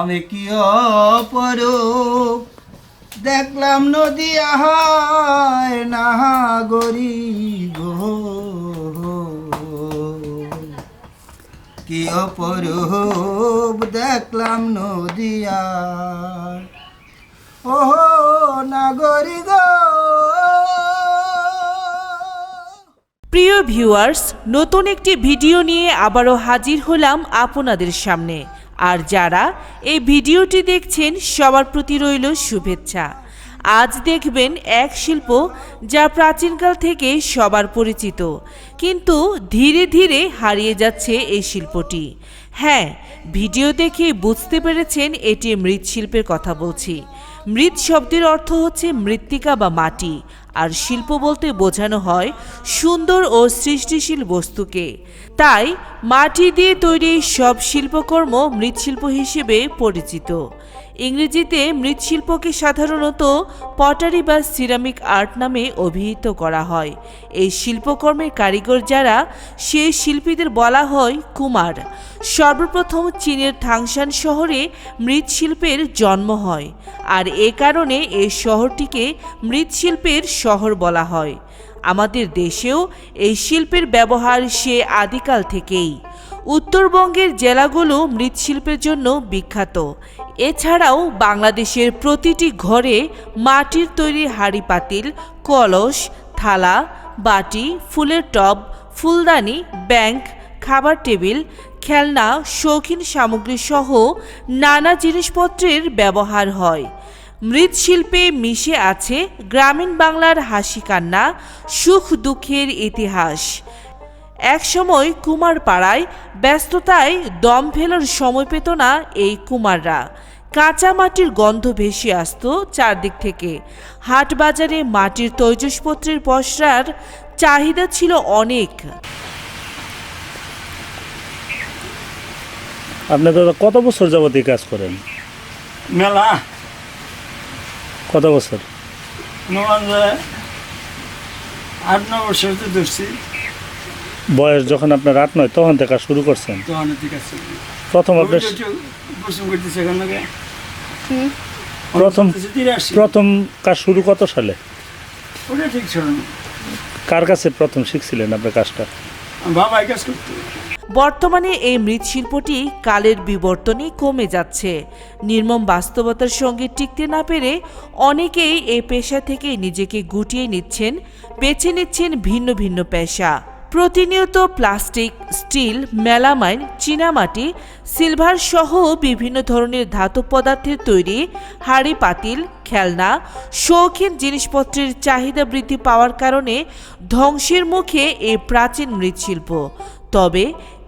আমি কি অপরূপ? দেখলাম নদী আহায় নাগরি গো। কি অপরূপ? দেখলাম নদিয়া ও নাগরি গো। প্রিয় ভিউয়ার্স, নতুন একটি ভিডিও নিয়ে আবারও হাজির হলাম আপনাদের সামনে। আর যারা এই ভিডিওটি দেখছেন, সবার প্রতি রইল শুভেচ্ছা। আজ দেখবেন এক শিল্প যা প্রাচীনকাল থেকে সবার পরিচিত, কিন্তু ধীরে ধীরে হারিয়ে যাচ্ছে এই শিল্পটি। হ্যাঁ ভিডিও দেখে বুঝতে পেরেছেন এটি মৃৎশিল্পের কথা বলছি। মৃৎ শব্দের অর্থ হচ্ছে মৃত্তিকা বা মাটি, আর শিল্প বলতে বোঝানো হয় সুন্দর ও সৃষ্টিশীল বস্তুকে। তাই মাটি দিয়ে তৈরি সব শিল্পকর্ম মৃৎশিল্প হিসেবে পরিচিত। ইংরেজিতে মৃৎশিল্পকে সাধারণত পটারি বা সিরামিক আর্ট নামে অভিহিত করা হয়। এই শিল্পকর্মের কারিগর যারা সেই শিল্পীদের বলা হয় কুমার। সর্বপ্রথম চীনের থাংশান শহরে মৃৎশিল্পের জন্ম হয় আর এ কারণে এই শহরটিকে মৃৎশিল্পের শহর বলা হয়। আমাদের দেশেও এই শিল্পের ব্যবহার সে আদিকাল থেকেই। উত্তরবঙ্গের জেলাগুলো মৃৎশিল্পের জন্য বিখ্যাত। এছাড়াও বাংলাদেশের প্রতিটি ঘরে মাটির তৈরি হাঁড়ি পাতিল, কলস, থালা, বাটি, ফুলের টব, ফুলদানি, ব্যাংক, খাবার টেবিল, খেলনা, শৌখিন সামগ্রী সহ নানা জিনিসপত্রের ব্যবহার হয়। মৃৎশিল্পে মিশে আছে গ্রামীণ বাংলার হাসি কান্না সুখ দুঃখের ইতিহাস। একসময় কুমার পাড়ায় ব্যস্ততায় দম ফেলার সময় পেত না এই কুমাররা। কাঁচা মাটির গন্ধ ভেসে আসতো চারদিক থেকে। হাট বাজারে মাটির তৈজসপত্রের পসরার চাহিদা ছিল অনেক। আপনি দাদা কত বছর যাবত এই কাজ করেন? মেলা। কত বছর? আট ন বছর তো ধরছি। বয়স যখন আপনার আট নয় তখন থেকে কাজ শুরু করছেন? প্রথম আপনার প্রথম প্রথম কাজ শুরু কত সালে? কার কাছে প্রথম শিখছিলেন আপনার কাজটা? কাজ করতো। বর্তমানে এই মৃৎশিল্পটি কালের বিবর্তনে কমে যাচ্ছে। নির্মম বাস্তবতার সঙ্গে টিকতে না পেরে অনেকেই এই পেশা থেকে নিজেকে গুটিয়ে নিচ্ছেন বেছে নিচ্ছেন ভিন্ন ভিন্ন পেশা। প্রতিনিয়ত প্লাস্টিক, স্টিল, মেলামাইন, চীনামাটি, সিলভার সহ বিভিন্ন ধরনের ধাতব পদার্থের তৈরি হাড়ি, পাতিল, খেলনা, শৌখিন জিনিসপত্রের চাহিদা বৃদ্ধি পাওয়ার কারণে ধ্বংসের মুখে এই প্রাচীন মৃৎশিল্প। তবে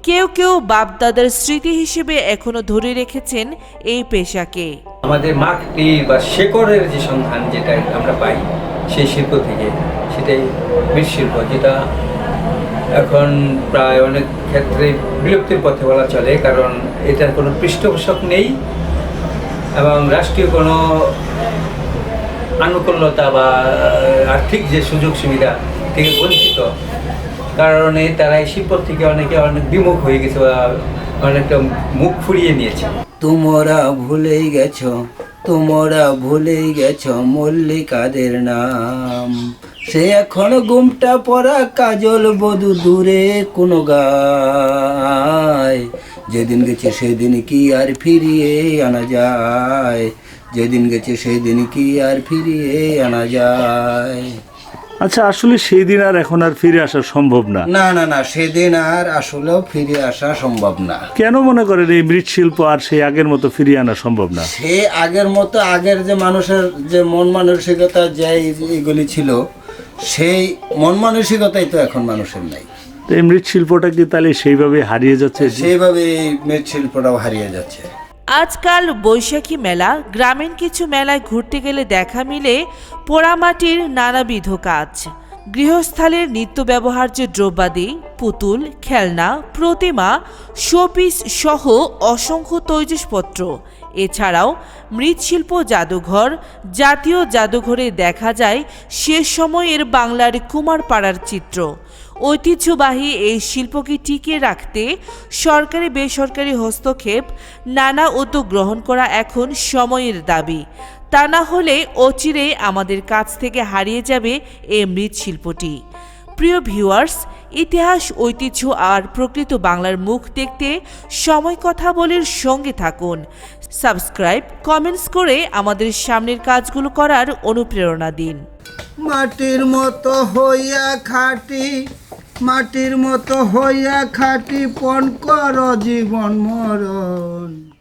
কেউ কেউ বাপদাদার স্মৃতি হিসেবে এখনও ধরে রেখেছেন এই পেশাকে। আমাদের মাটির বা শেকড়ের যে সন্ধান যেটা আমরা পাই সেই শিল্প থেকে সেটাই মৃৎশিল্প, যেটা এখন প্রায় অনেক ক্ষেত্রে বিলুপ্তির পথে বলা চলে, কারণ এটার কোনো পৃষ্ঠপোষক নেই এবং রাষ্ট্রীয় কোনো আনুকূল্যতা বা আর্থিক যে সুযোগ সুবিধা থেকে বঞ্চিত, কারণে তারা এই শিল্প থেকে অনেকে অনেক বিমুখ হয়ে গেছে বা অনেকটা মুখ ফুরিয়ে নিয়েছে। তোমরা ভুলেই গেছ, তোমরা ভুলেই গেছ মল্লিকাদের নাম। সে এখন গুমটা পরা কাজল বধু দূরে কোনো গায়। যেদিন গেছে সেদিন কি আর ফিরিয়ে আনা যায়। যেদিন গেছে সেদিন কি আর ফিরিয়ে আনা যায়। আচ্ছা আসলে সেই দিন আর এখন আর ফিরে আসা সম্ভব না। না না না সেদিন আর আসলেও ফিরে আসা সম্ভব না। কেন মনে করেন এই মৃৎশিল্প আর সেই আগের মতো ফিরিয়ে আনা সম্ভব না? সে আগের মতো আগের যে মানুষের যে মন মানসিকতা যে এগুলি ছিল সেই মন মানসিকতাই তো এখন মানুষের নাই। তো এই মৃৎশিল্পটা কি তাহলে সেইভাবে হারিয়ে যাচ্ছে? সেইভাবে এই মৃৎশিল্পটাও হারিয়ে যাচ্ছে। আজকাল বৈশাখী মেলা গ্রামীণ কিছু মেলায় ঘুরতে গেলে দেখা মিলে পোড়ামাটির নানাবিধ কাজ। গৃহস্থালের নিত্য ব্যবহার্য দ্রব্যাদি পুতুল খেলনা প্রতিমা শোপিস সহ অসংখ্য তৈজসপত্র। এছাড়াও মৃৎশিল্প জাদুঘর, জাতীয় জাদুঘরে দেখা যায় সে সময়ের বাংলার কুমারপাড়ার চিত্র। ঐতিহ্যবাহী এই শিল্পকে টিকিয়ে রাখতে সরকারি বেসরকারি হস্তক্ষেপ, নানা উদ্যোগ গ্রহণ করা এখন সময়ের দাবি। তা না হলে অচিরে আমাদের কাছ থেকে হারিয়ে যাবে এই মৃৎশিল্পটি। প্রিয় ভিউয়ার্স ইতিহাস, ঐতিহ্য আর প্রকৃত বাংলার মুখ দেখতে সময় কথা বলের সঙ্গে থাকুন। সাবস্ক্রাইব, কমেন্টস করে আমাদের সামনের কাজগুলো করার অনুপ্রেরণা দিন। মাটির মতো হইয়া খাটি, মাটির মতো হইয়া খাটি, পণ কর জীবন মরণ।